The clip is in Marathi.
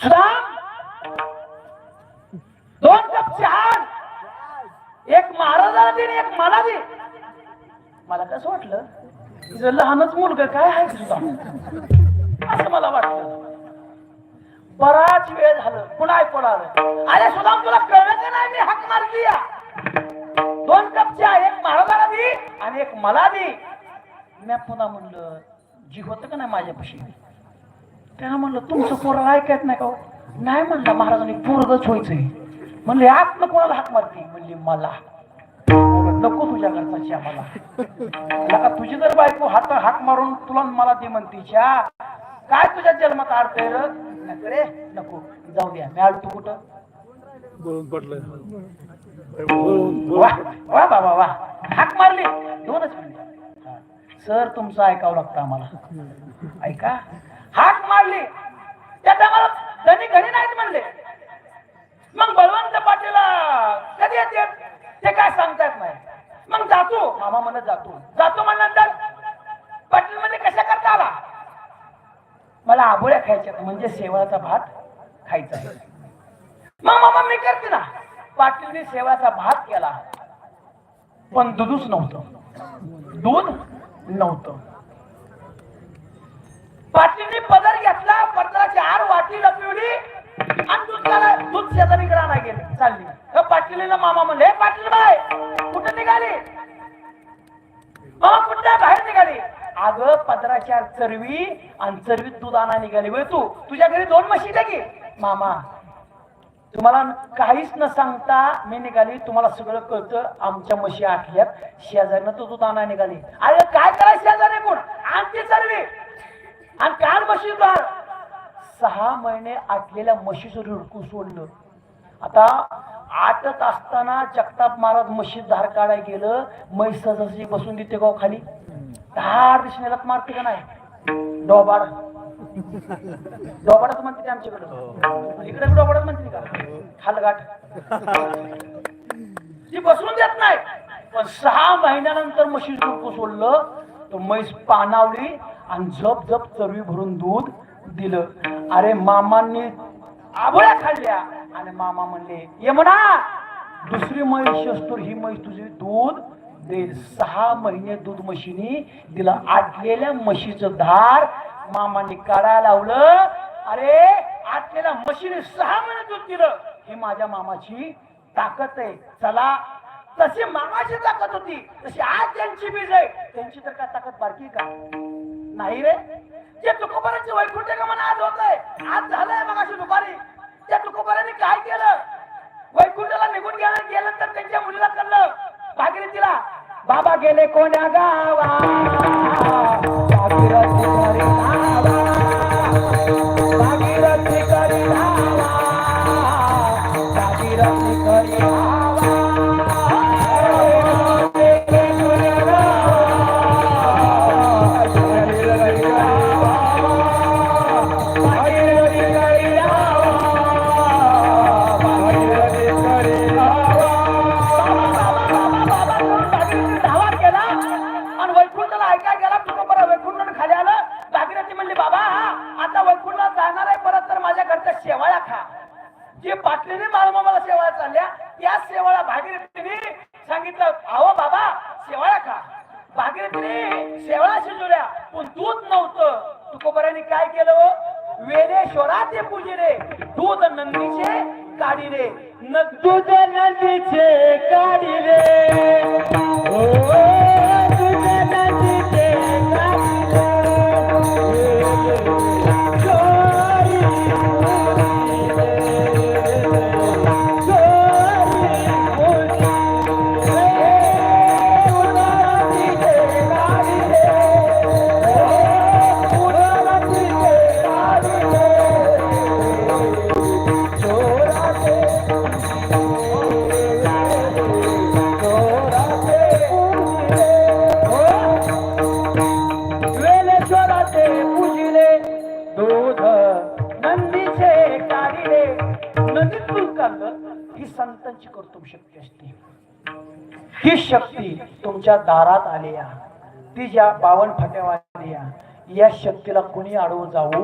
सुदाम दोन कप चहा एक महाराजाला दे आणि एक मला दे मला कसं वाटलं? तिचं लहानच मुलगा काय आहे सुदाम असं मला वाटलं. बराच वेळ झालं. पुन्हा ऐकून आलं. अरे सुदाम तुला कळलं का नाही मी हाक मारली दोन कप चहा एक महाराजाला दे आणि एक मला दे मी पुन्हा म्हणलं जी होतं का नाही माझ्यापाशी? त्यानं म्हणलं तुमचं पोरं ऐकत नाही का हो? नाही म्हणलं महाराजांनी पोरगच व्हायचंय. म्हणले आपलं कोणाला हाक मारते? म्हणली मला. नको तुझ्या घरचा मला लका तुझी जर बायको हात हाक मारून तुला मला दे म्हणते काय तुझ्या जन्मात अर्थ र नको. जाऊ द्या मी आलो तू कुठं? बोलून पडलं वा वा बाबा वा. हाक मारली. दोनच मिनिट. सर तुमचं ऐकावं लागतं आम्हाला. ऐका. हाक मारली. त्या टायमाला त्यांनी घरी नाहीत म्हणले. मग बळवंत पाटील कधी येते ते काय सांगता येत नाही. मग जातो. मामा म्हणत जातो. जातो म्हणल्यानंतर पाटील म्हणजे कशा करता आला? मला आबोळ्या खायच्या म्हणजे शेवळाचा भात खायचा मग मामा मी करते ना. पाटीलने सेवाचा भात केला. पण दूधच नव्हतं. दूध नव्हतं. पदर घेतला पदरा आर वाटी लपवली आणि दूध दूध शेजारी राहणार गेले. चालली. पाटील मामा म्हणले पाटील बाय कुठे निघाली? कुठल्या बाहेर निघाली. अगं पदराच्या चरवी आणि चरवीत दूध आणा निघाली वय तू. तुझ्या घरी दोन म्हशी दे की. मामा तुम्हाला काहीच न सांगता मी निघाली. तुम्हाला सगळं कळतं. आमच्या म्हशी आखल्यात शेजारीनं तू दूध आणा निघाली. अरे काय करायचं शेजारी कोण? आणखी चरवी. आणि म्हशी सहा महिने आटलेल्या म्हशीचं रुडकू सोडलं. आता आटत असताना जगताप महाराज म्हशीत धार काढायला गेलं म्हैस जशी बसून देते गाव खाली. धार दिसण्याला मारते का नाही? डोबाड. डोबाडच म्हणते आमच्याकडे. इकडे डोबाडच म्हणते का? खालघाट. ती बसून देत नाही. पण सहा महिन्यानंतर म्हशी रुडकू सोडलं तर म्हैस पानावली आणि झप झप चरवी भरून दूध दिलं. अरे मामांनी आबोळ्या खाल्ल्या. आणि मामा म्हणले ये म्हणा दुसरी म्हैस असतो ही म्हैस तुझी दूध देईल. सहा महिने दूध म्हशीनी दिलं. आटलेल्या म्हशीचं धार मामाने काढायला लावलं. अरे आटलेल्या म्हशीने सहा महिने दूध दिलं. ही माझ्या मामाची ताकद आहे. चला तशी मामाची ताकद होती. तशी आज त्यांची बीज आहे त्यांची तर काय ताकद बारकी का? नाही रे. जे तुकोबारांचे वैकुंठ गमन आज होत आहे आज झालंय मग अशी दुपारी. त्या तुकोबारांनी काय केलं? वैकुंठाला निघून गेलं गेलं तर त्यांच्या मुलीला कळलं. तिला बाबा गेले कोण्या गावा आता जाणार आहे परत तर माझ्या घरच्या शेवाळ्या खा. जे पाटलीने मालमामाला शेवाळ्या चालल्या त्या शेवाळ्या भागीरथीने सांगितलं अहो बाबा शेवाळ्या खा. भागीरथीने शेवाळ्या शिजवल्या. पण दूध नव्हतं. तुकोबऱ्याने काय केलं हो? वेदेश्वराचे वेणेश्वराचे पूजिरे दूध नंदीचे काढी रे न दूध नंदीचे काढी रे ओ, दूध नंदीचे काढी संतांची कर्तव्य शक्ती असते. ही शक्ती तुमच्या दारात आली ती ज्या बावन फाट्यावर आली या या शक्तीला कुणी अडवून जाऊ